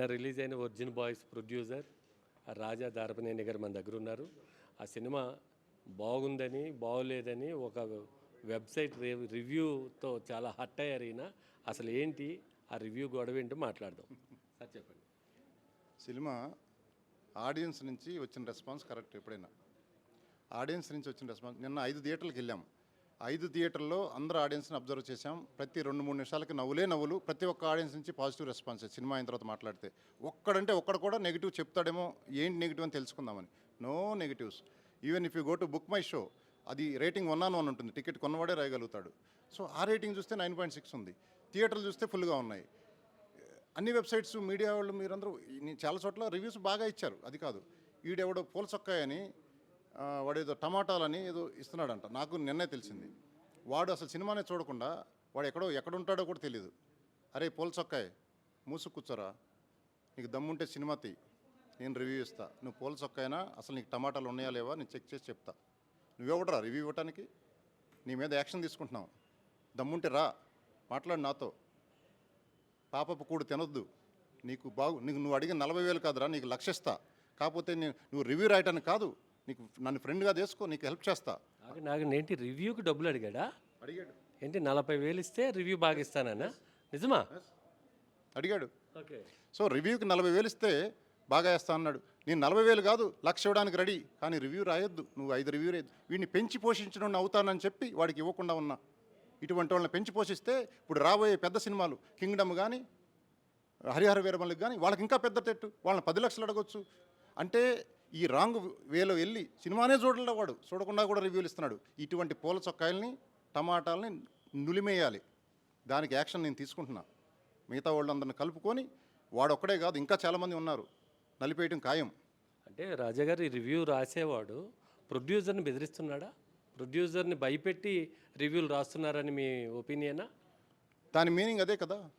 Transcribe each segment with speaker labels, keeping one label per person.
Speaker 1: నిన్న రిలీజ్ అయిన origin boys producer Raja Darapaneni garu మన దగ్గర ఉన్నారు. ఆ సినిమా బాగుందని బాగోలేదని ఒక వెబ్సైట్ రివ్యూతో చాలా హట్ అయ్యారు ఈయన. అసలు ఏంటి? ఆ రివ్యూ గొడవ ఏంటో మాట్లాడదాం. సార్ చెప్పండి.
Speaker 2: సినిమా ఆడియన్స్ నుంచి వచ్చిన రెస్పాన్స్ కరెక్ట్ ఎప్పుడైనా. ఆడియన్స్ నుంచి వచ్చిన రెస్పాన్స్ నిన్న ఐదు థియేటర్లకు వెళ్ళాము ఐదు థియేటర్లో అందరు ఆడియన్స్ని అబ్జర్వ్ చేశాం. ప్రతి రెండు మూడు నిమిషాలకి నవ్వులే నవ్వులు. ప్రతి ఒక్క ఆడియన్స్ నుంచి పాజిటివ్ రెస్పాన్స్ సినిమా అయిన తర్వాత మాట్లాడితే. ఒక్కడంటే ఒక్కడు కూడా నెగిటివ్ చెప్తాడేమో ఏంటి నెగిటివ్ అని తెలుసుకుందామని. No negatives. Even if you go to book my show అది రేటింగ్ వన్ ఆన్ వన్ ఉంటుంది. టికెట్ కొన్నవాడే రాయగలుగుతాడు. సో ఆ రేటింగ్ చూస్తే నైన్ పాయింట్ సిక్స్ ఉంది. థియేటర్లు చూస్తే ఫుల్గా ఉన్నాయి. అన్ని వెబ్సైట్స్ మీడియా వాళ్ళు మీరందరూ చాలా చోట్ల రివ్యూస్ బాగా ఇచ్చారు. అది కాదు. ఈడెవడో పూల వాడు ఏదో వాడేదో టమాటాలని ఏదో ఇస్తున్నాడంట. నాకు నిన్నే తెలిసింది. వాడు అసలు సినిమానే చూడకుండా వాడు ఎక్కడో ఎక్కడ ఉంటాడో కూడా తెలియదు అరే పోల్చొక్కాయ్ మూసు కూర్చోరా. నీకు దమ్ముంటే సినిమా తీ నేను రివ్యూ ఇస్తా. నువ్వు పోల్చొక్కైనా అసలు నీకు టమాటాలు ఉన్నాయా లేవా? నేను చెక్ చేసి చెప్తా. నువ్వెవడరా రివ్యూ ఇవ్వటానికి? నీ మీద యాక్షన్ తీసుకుంటున్నావు. దమ్ముంటే రా. మాట్లాడు నాతో. పాపపు కూడు తినొద్దు. నీకు బాగు నీకు నువ్వు అడిగిన నలభై వేలు కాదురా నీకు లక్షిస్తా. కాకపోతే నేను నువ్వు రివ్యూ రాయటానికి కాదు. నీకు నన్ను ఫ్రెండ్గా చేసుకో నీకు హెల్ప్ చేస్తా.
Speaker 1: నాకు నాకు ఏంటి రివ్యూకి డబ్బులు అడిగాడా?
Speaker 2: అడిగాడు.
Speaker 1: ఏంటి నలభై వేలు ఇస్తే రివ్యూ బాగా ఇస్తానన్నా? నిజమా?
Speaker 2: అడిగాడు.
Speaker 1: ఓకే.
Speaker 2: సో రివ్యూకి నలభై వేలు ఇస్తే బాగా వేస్తా అన్నాడు. నేను నలభై వేలు కాదు లక్ష ఇవ్వడానికి రెడీ కానీ రివ్యూ రాయొద్దు. నువ్వు ఐదు రివ్యూ రాయొద్దు. వీడిని పెంచి పోషించడం అవుతానని చెప్పి వాడికి ఇవ్వకుండా ఉన్నా. ఇటువంటి వాళ్ళని పెంచి పోషిస్తే ఇప్పుడు రాబోయే పెద్ద సినిమాలు కింగ్డమ్ కానీ హరిహర వీరమల్లికి కానీ వాళ్ళకి ఇంకా పెద్ద తెట్టు వాళ్ళని పది లక్షలు అడగొచ్చు. అంటే ఈ రాంగ్ వేలో వెళ్ళి సినిమానే చూడలే వాడు. చూడకుండా కూడా రివ్యూలు ఇస్తున్నాడు. ఇటువంటి పూల చొక్కాయల్ని టమాటాలని నులిమేయాలి. దానికి యాక్షన్ నేను తీసుకుంటున్నా. మిగతా వాళ్ళందరిని కలుపుకొని వాడు ఒక్కడే కాదు ఇంకా చాలామంది ఉన్నారు. నలిపేయటం ఖాయం.
Speaker 1: అంటే రాజా గారు ఈ రివ్యూ రాసేవాడు ప్రొడ్యూసర్ని బెదిరిస్తున్నాడా? ప్రొడ్యూసర్ని భయపెట్టి రివ్యూలు రాస్తున్నారని మీ ఒపీనియనా
Speaker 2: దాని మీనింగ్ అదే కదా.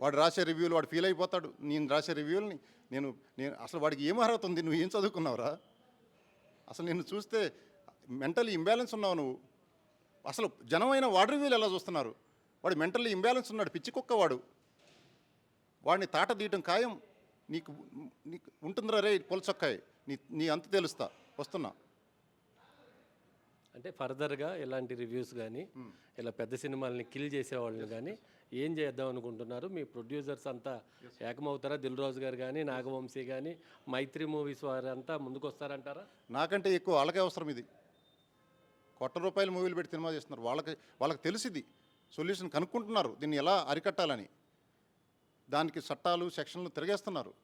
Speaker 2: వాడు రాసే రివ్యూలు వాడు ఫీల్ అయిపోతాడు. నేను రాసే రివ్యూలని నేను నేను అసలు వాడికి ఏం అర్హత ఉంది? నువ్వు ఏం చదువుకున్నావురా? అసలు నిన్ను చూస్తే మెంటలీ ఇంబ్యాలెన్స్ ఉన్నావు నువ్వు. అసలు జనమైన వాడి రివ్యూలు ఎలా చూస్తున్నారు? వాడు మెంటల్లీ ఇంబ్యాలెన్స్ ఉన్నాడు పిచ్చి కుక్క వాడు. వాడిని తాట తీయటం ఖాయం. నీకు నీకు ఉంటుందిరా రే పొలచొక్కాయి నీ నీ అంత తెలుస్తా. వస్తున్నా.
Speaker 1: అంటే ఫర్దర్గా ఇలాంటి రివ్యూస్ కానీ ఇలా పెద్ద సినిమాలని కిల్ చేసేవాళ్ళని కానీ ఏం చేద్దాం అనుకుంటున్నారు? మీ ప్రొడ్యూసర్స్ అంతా ఏకమవుతారా? దిల్ రాజు గారు కానీ నాగవంశీ కానీ మైత్రి మూవీస్ వారంతా ముందుకు వస్తారంటారా
Speaker 2: నాకంటే ఎక్కువ వాళ్ళకే అవసరం ఇది. కోట్ల రూపాయల మూవీలు పెట్టి సినిమా చేస్తున్నారు. వాళ్ళకి వాళ్ళకి తెలిసింది. సొల్యూషన్ కనుక్కుంటున్నారు. దీన్ని ఎలా అరికట్టాలని. దానికి చట్టాలు సెక్షన్లు తిరిగేస్తున్నారు.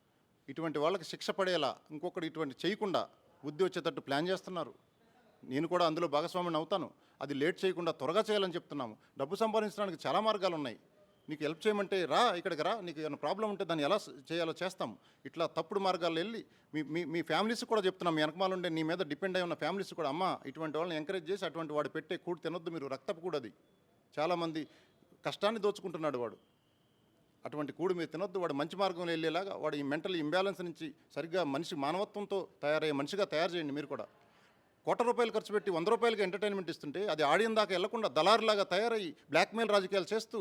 Speaker 2: ఇటువంటి వాళ్ళకి శిక్ష పడేలా ఇంకొకటి ఇటువంటి చేయకుండా బుద్ధి వచ్చేటట్టు ప్లాన్ చేస్తున్నారు. నేను కూడా అందులో భాగస్వామిని అవుతాను. అది లేట్ చేయకుండా త్వరగా చేయాలని చెప్తున్నాము. డబ్బు సంపాదించడానికి చాలా మార్గాలు ఉన్నాయి నీకు హెల్ప్ చేయమంటే రా ఇక్కడికి రా నీకు ఏమైనా ప్రాబ్లం ఉంటే దాన్ని ఎలా చేయాలో చేస్తాం. ఇట్లా తప్పుడు మార్గాల్లో వెళ్ళి మీ మీ మీ ఫ్యామిలీస్ కూడా చెప్తున్నాం మీ వెనకమాల ఉండే నీ మీద డిపెండ్ అయి ఉన్న ఫ్యామిలీస్ కూడా అమ్మ ఇటువంటి వాళ్ళని ఎంకరేజ్ చేసి అటువంటి వాడు పెట్టే కూడు తినొద్దు మీరు రక్తపు కూడది. చాలామంది కష్టాన్ని దోచుకుంటున్నాడు వాడు. అటువంటి కూడు మీరు తినొద్దు వాడు మంచి మార్గంలో వెళ్ళేలాగా వాడు ఈ మెంటల్ ఇంబ్యాలెన్స్ నుంచి సరిగ్గా మనిషి మానవత్వంతో తయారయ్యే మనిషిగా తయారు చేయండి మీరు కూడా. కోట్ల రూపాయలు ఖర్చు పెట్టి వంద రూపాయలకి ఎంటర్టైన్మెంట్ ఇస్తుంటే అది ఆడియన్ దాకా వెళ్ళకుండా దళారులాగా తయారయ్యి బ్లాక్మెయిల్ రాజకీయాలు చేస్తూ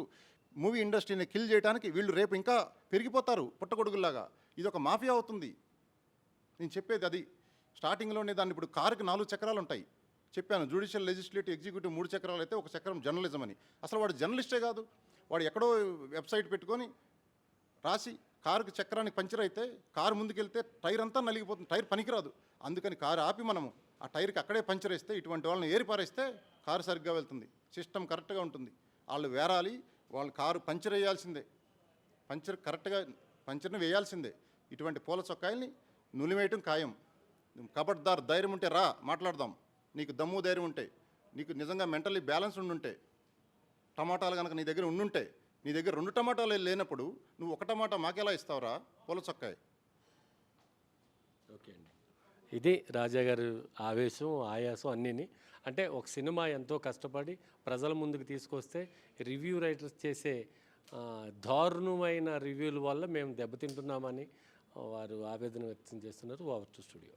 Speaker 2: మూవీ ఇండస్ట్రీని కిల్ చేయడానికి వీళ్ళు రేపు ఇంకా పెరిగిపోతారు పుట్టగొడుగుల్లాగా. ఇది ఒక మాఫియా అవుతుంది. నేను చెప్పేది అది. స్టార్టింగ్లోనే దాన్ని ఇప్పుడు కారుకి నాలుగు చక్రాలు ఉంటాయి చెప్పాను జుడిషియల్ లెజిస్లేటివ్ ఎగ్జిక్యూటివ్ మూడు చక్రాలు అయితే ఒక చక్రం జర్నలిజం అని. అసలు వాడు జర్నలిస్టే కాదు. వాడు ఎక్కడో వెబ్సైట్ పెట్టుకొని రాసి కారుకి చక్రానికి పంచర్ అయితే కారు ముందుకెళ్తే టైర్ అంతా నలిగిపోతుంది. టైర్ పనికిరాదు. అందుకని కారు ఆపి మనము. ఆ టైర్కి అక్కడే పంచర్ వేస్తే ఇటువంటి వాళ్ళని ఏరిపారేస్తే కారు సరిగ్గా వెళ్తుంది. సిస్టమ్ కరెక్ట్గా ఉంటుంది. వాళ్ళు వేరాలి. వాళ్ళు కారు పంచర్ వేయాల్సిందే. పంచర్ కరెక్ట్గా పంచర్ని వేయాల్సిందే. ఇటువంటి పూల చొక్కాయల్ని నులివేయటం ఖాయం. కబడ్దార్ ధైర్యం ఉంటే రా మాట్లాడదాం. నీకు దమ్ము ధైర్యం ఉంటే నీకు నిజంగా మెంటల్లీ బ్యాలెన్స్ ఉండుంటే టమాటాలు కనుక నీ దగ్గర ఉండుంటే నీ దగ్గర రెండు టమాటాలు లేనప్పుడు నువ్వు ఒక టమాటా మాకెలా ఇస్తావురా పూల చొక్కాయ?
Speaker 1: ఓకే అండి. ఇది రాజా గారు ఆవేశం ఆయాసం అన్నీని అంటే ఒక సినిమా ఎంతో కష్టపడి ప్రజల ముందుకు తీసుకొస్తే రివ్యూ రైటర్స్ చేసే దారుణమైన రివ్యూల వల్ల మేము దెబ్బతింటున్నామని వారు ఆవేదన వ్యక్తం చేస్తున్నారు ఓవర్ స్టూడియో.